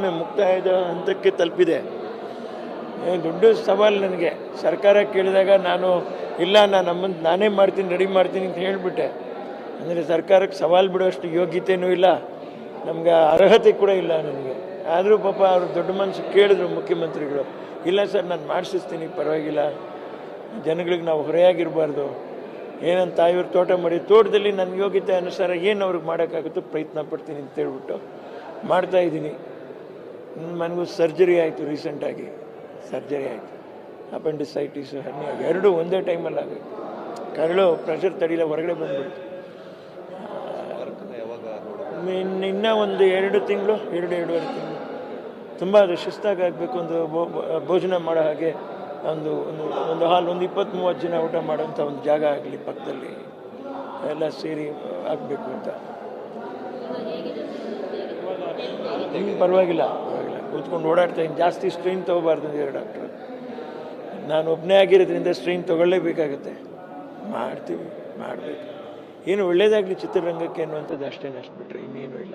ಉದ್ದಿಮೆ ಮುಕ್ತಾಯದ ಹಂತಕ್ಕೆ ತಲುಪಿದೆ. ದೊಡ್ಡ ಸವಾಲು ನನಗೆ. ಸರ್ಕಾರ ಕೇಳಿದಾಗ ನಾನು, ಇಲ್ಲ ನಾನು ನಮ್ಮನ್ನು ನಾನೇ ಮಾಡ್ತೀನಿ, ರೆಡಿ ಮಾಡ್ತೀನಿ ಅಂತ ಹೇಳಿಬಿಟ್ಟೆ. ಅಂದರೆ ಸರ್ಕಾರಕ್ಕೆ ಸವಾಲು ಬಿಡೋಷ್ಟು ಯೋಗ್ಯತೆಯೂ ಇಲ್ಲ. ನಮ್ಗೆ ಅರ್ಹತೆ ಕೂಡ ಇಲ್ಲ ನನಗೆ. ಆದರೂ ಪಾಪ ಅವರು ದೊಡ್ಡ ಮನಸ್ಸು ಕೇಳಿದ್ರು ಮುಖ್ಯಮಂತ್ರಿಗಳು. ಇಲ್ಲ ಸರ್, ನಾನು ಮಾಡಿಸಿಸ್ತೀನಿ, ಪರವಾಗಿಲ್ಲ. ಜನಗಳಿಗೆ ನಾವು ಹೊರೆಯಾಗಿರಬಾರ್ದು. ಏನಂತ ಇವ್ರು ತೋಟ ಮಾಡಿ, ತೋಟದಲ್ಲಿ ನನ್ನ ಯೋಗ್ಯತೆ ಅನುಸಾರ ಏನು ಅವ್ರಿಗೆ ಮಾಡೋಕ್ಕಾಗುತ್ತೋ ಪ್ರಯತ್ನ ಪಡ್ತೀನಿ ಅಂತ ಹೇಳ್ಬಿಟ್ಟು ಮಾಡ್ತಾ ಇದ್ದೀನಿ. ನನಗೂ ಸರ್ಜರಿ ಆಯಿತು ರೀಸೆಂಟಾಗಿ ಸರ್ಜರಿ ಆಯಿತು. ಅಪೆಂಡಿಸೈಟಿಸ್ ಹರ್ನಿಯ ಎರಡೂ ಒಂದೇ ಟೈಮಲ್ಲಿ ಆಗಬೇಕು ಕರಳು ಪ್ರೆಷರ್ ತಡೀಲ ಹೊರಗಡೆ ಬಂದ್ಬಿಡ್ತು. ಇನ್ನು ಇನ್ನೂ ಒಂದು ಎರಡು ತಿಂಗಳು, ಎರಡು, ಎರಡೂವರೆ ತಿಂಗಳು. ತುಂಬ ಅದು ಶಿಸ್ತಾಗಿ ಆಗಬೇಕು ಒಂದು ಭೋಜನ ಮಾಡೋ ಹಾಗೆ ಒಂದು ಒಂದು ಒಂದು ಹಾಲ್, ಒಂದು ಇಪ್ಪತ್ತು ಮೂವತ್ತು ಜನ ಊಟ ಮಾಡೋಂಥ ಒಂದು ಜಾಗ ಆಗಲಿ ಪಕ್ಕದಲ್ಲಿ. ಎಲ್ಲ ಸೇರಿ ಆಗಬೇಕು ಅಂತ. ಪರವಾಗಿಲ್ಲ. ಕೂತ್ಕೊಂಡು ಓಡಾಡ್ತಾ ಇದ್ದೀನಿ. ಜಾಸ್ತಿ ಸ್ಟ್ರೈನ್ ತೊಗೋಬಾರ್ದು ಅಂದಿದ್ದಾರೆ ಡಾಕ್ಟ್ರು ನಾನು ಒಬ್ಬನೇ ಆಗಿರೋದ್ರಿಂದ ಸ್ಟ್ರೈನ್ ತೊಗೊಳ್ಳೇಬೇಕಾಗುತ್ತೆ. ಮಾಡ್ತೀವಿ, ಮಾಡಬೇಕು. ಏನು ಒಳ್ಳೇದಾಗಲಿ ಚಿತ್ರರಂಗಕ್ಕೆ ಅನ್ನುವಂಥದ್ದು ಅಷ್ಟೇ ಅಷ್ಟು ಬಿಟ್ಟರೆ ಇನ್ನೇನು ಇಲ್ಲ.